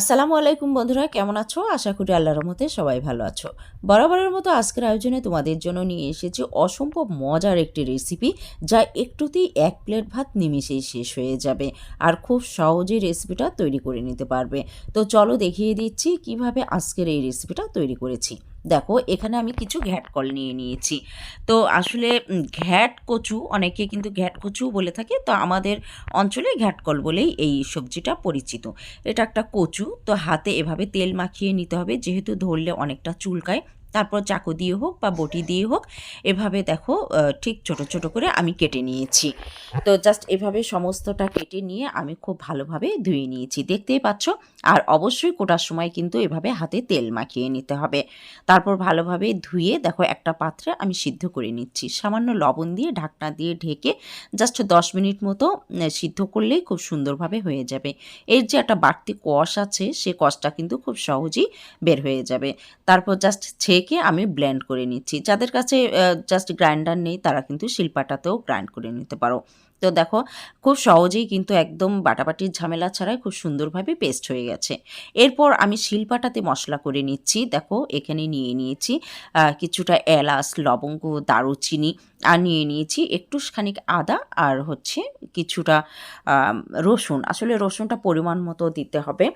আসসালামু আলাইকুম বন্ধুরা, কেমন আছো? আশা করি আল্লাহর মতে সবাই ভালো আছো। বরাবরের মতো আজকের আয়োজনে তোমাদের জন্য নিয়ে এসেছি অসম্ভব মজার একটি রেসিপি যা একটুতেই এক প্লেট ভাত নিমিশেই শেষ হয়ে যাবে আর খুব সহজেই রেসিপিটা তৈরি করে নিতে পারবে। তো চলো দেখিয়ে দিচ্ছি কীভাবে আজকের এই রেসিপিটা তৈরি করেছি। দেখো, এখানে আমি কিছু ঘ্যাট কল নিয়ে নিয়েছি। তো আসলে ঘ্যাট কচু, অনেকে কিন্তু ঘ্যাট কচু বলে থাকে, তো আমাদের অঞ্চলে ঘ্যাট কল বলেই এই সবজিটা পরিচিত। এটা একটা কচু, তো হাতে এভাবে তেল মাখিয়ে নিতে হবে, যেহেতু ধরলে অনেকটা চুলকায়। তারপর চাকু দিয়ে হোক বা বটি দিয়ে হোক, এভাবে দেখো ঠিক ছোট ছোট করে আমি কেটে নিয়েছি। তো জাস্ট এভাবে সমস্তটা কেটে নিয়ে আমি খুব ভালোভাবে ধুয়ে নিয়েছি। দেখতেই পাচ্ছ? আর অবশ্যই কোটার সময় কিন্তু এভাবে হাতে তেল মাখিয়ে নিতে হবে। তারপর ভালোভাবে ধুয়ে দেখো একটা পাত্রে আমি সিদ্ধ করে নিচ্ছি। সামান্য লবণ দিয়ে ঢাকনা দিয়ে ঢেকে জাস্ট দশ মিনিট মতো সিদ্ধ করলেই খুব সুন্দরভাবে হয়ে যাবে। এর যে একটা বাড়তি কষ আছে, সে কষটা কিন্তু খুব সহজেই বের হয়ে যাবে। তারপর জাস্ট ছেঁকে আমি ব্লেন্ড করে নিচ্ছি। যাদের কাছে জাস্ট গ্রাইন্ডার নেই, তারা কিন্তু শিল্পাটাতেও গ্রাইন্ড করে নিতে পারো। তো দেখো, খুব সহজেই কিন্তু একদম বাটাবাটির ঝামেলা ছাড়াই খুব সুন্দরভাবে পেস্ট হয়ে গেছে। এরপর আমি শিলপাটাতে মশলা করে নিচ্ছি। দেখো, এখানে নিয়ে নিয়েছি কিছুটা এলাচ, লবঙ্গ, দারুচিনি, আর নিয়ে নিয়েছি একটু খানিক আদা আর হচ্ছে কিছুটা রসুন। আসলে রসুনটা পরিমাণ মতো দিতে হবে।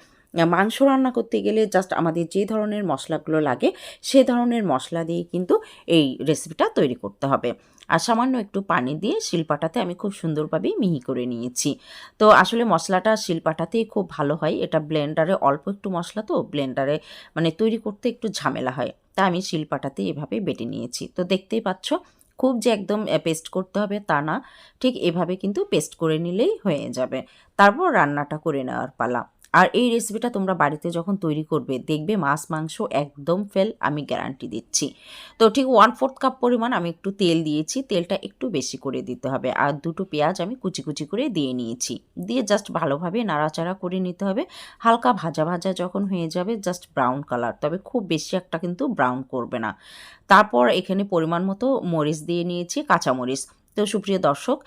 মাংস রান্না করতে গেলে জাস্ট আমাদের যে ধরনের মশলাগুলো লাগে, সে ধরনের মশলা দিয়ে কিন্তু এই রেসিপিটা তৈরি করতে হবে। আর সামান্য একটু পানি দিয়ে শিলপাটাতে আমি খুব সুন্দরভাবেই মিহি করে নিয়েছি। তো আসলে মশলাটা শিলপাটাতেই খুব ভালো হয়। এটা ব্লেন্ডারে অল্প একটু মশলা তো, ব্লেন্ডারে মানে তৈরি করতে একটু ঝামেলা হয়। তা আমি শিলপাটাতে এভাবে বেটে নিয়েছি। তো দেখতেই পাচ্ছ, খুব যে একদম পেস্ট করতে হবে তা না। ঠিক এভাবে কিন্তু পেস্ট করে নিলেই হয়ে যাবে। তারপর রান্নাটা করে নেওয়ার পালা। আর এই রেসিপিটা তোমরা বাড়িতে যখন তৈরি করবে, দেখবে মাছ, মাংস একদম ফেল, আমি গ্যারান্টি দিচ্ছি। তো ঠিক ওয়ান ফোর্থ কাপ পরিমাণ আমি একটু তেল দিয়েছি, তেলটা একটু বেশি করে দিতে হবে। আর দুটো পেঁয়াজ আমি কুচি কুচি করে দিয়ে নিয়েছি। দিয়ে জাস্ট ভালোভাবে নাড়াচাড়া করে নিতে হবে। হালকা ভাজা ভাজা যখন হয়ে যাবে জাস্ট ব্রাউন কালার তবে খুব বেশি একটা কিন্তু ব্রাউন করবে না। তারপর এখানে পরিমাণ মতো মরিচ দিয়ে নিয়েছি কাঁচা মরিচ তো সুপ্রিয় দর্শক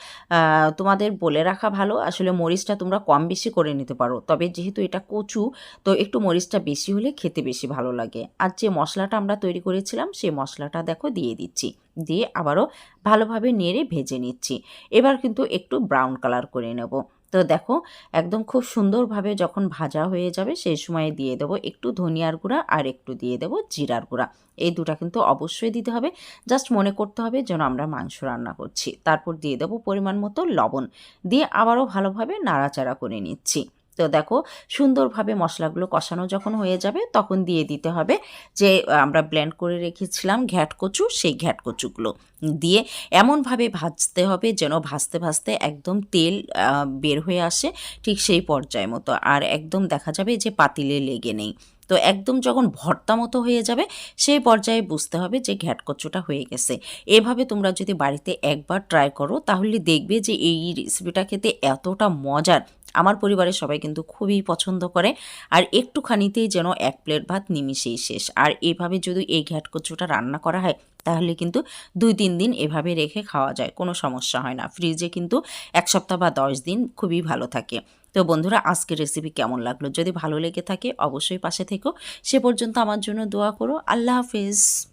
তোমাদের বলে রাখা ভালো, আসলে মরিচটা তোমরা কম বেশি করে নিতে পারো। তবে যেহেতু এটা কচু, তো একটু মরিচটা বেশি হলে খেতে বেশি ভালো লাগে। আর যে মশলাটা আমরা তৈরি করেছিলাম, সেই মশলাটা দেখো দিয়ে দিচ্ছি। দিয়ে আবারও ভালোভাবে নেড়ে ভেজে নিচ্ছি। এবার কিন্তু একটু ব্রাউন কালার করে নেব। তো দেখো, একদম খুব সুন্দরভাবে যখন ভাজা হয়ে যাবে, সেই সময় দিয়ে দেবো একটু ধনিয়ার গুঁড়া আর একটু দিয়ে দেবো জিরার গুঁড়া। এই দুটা কিন্তু অবশ্যই দিতে হবে। জাস্ট মনে করতে হবে যেন আমরা মাংস রান্না করছি। তারপর দিয়ে দেবো পরিমাণ মতো লবণ। দিয়ে আবারও ভালোভাবে নাড়াচাড়া করে নিচ্ছি। তো দেখো, সুন্দরভাবে মশলাগুলো কষানো যখন হয়ে যাবে, তখন দিয়ে দিতে হবে যে আমরা ব্লেন্ড করে রেখেছিলাম ঘ্যাট কচু, সেই ঘ্যাট কচুগুলো। দিয়ে এমনভাবে ভাজতে হবে যেন ভাজতে ভাজতে একদম তেল বের হয়ে আসে ঠিক সেই পর্যায় মতো। আর একদম দেখা যাবে যে পাতিলে লেগে নেই। তো একদম যখন ভর্তা মতো হয়ে যাবে, সেই পর্যায়ে বুঝতে হবে যে ঘ্যাট কচুটা হয়ে গেছে। এভাবে তোমরা যদি বাড়িতে একবার ট্রাই করো, তাহলে দেখবে যে এই রেসিপিটা খেতে এতটা মজার আমার পরিবারের সবাই কিন্তু খুবই পছন্দ করে। আর একটুখানিতেই যেন এক প্লেট ভাত নিমিশেই শেষ। আর এভাবে যদি এই ঘ্যাট কচুটা রান্না করা হয়, তাহলে কিন্তু দুই তিন দিন এভাবে রেখে খাওয়া যায়, কোনো সমস্যা হয় না। ফ্রিজে কিন্তু এক সপ্তাহ বা দশ দিন খুবই ভালো থাকে। তো বন্ধুরা, আজকের রেসিপি কেমন লাগল? যদি ভালো লেগে থাকে, অবশ্যই পাশে থেকো। সে পর্যন্ত আমার জন্য দোয়া করো। আল্লাহ হাফেজ।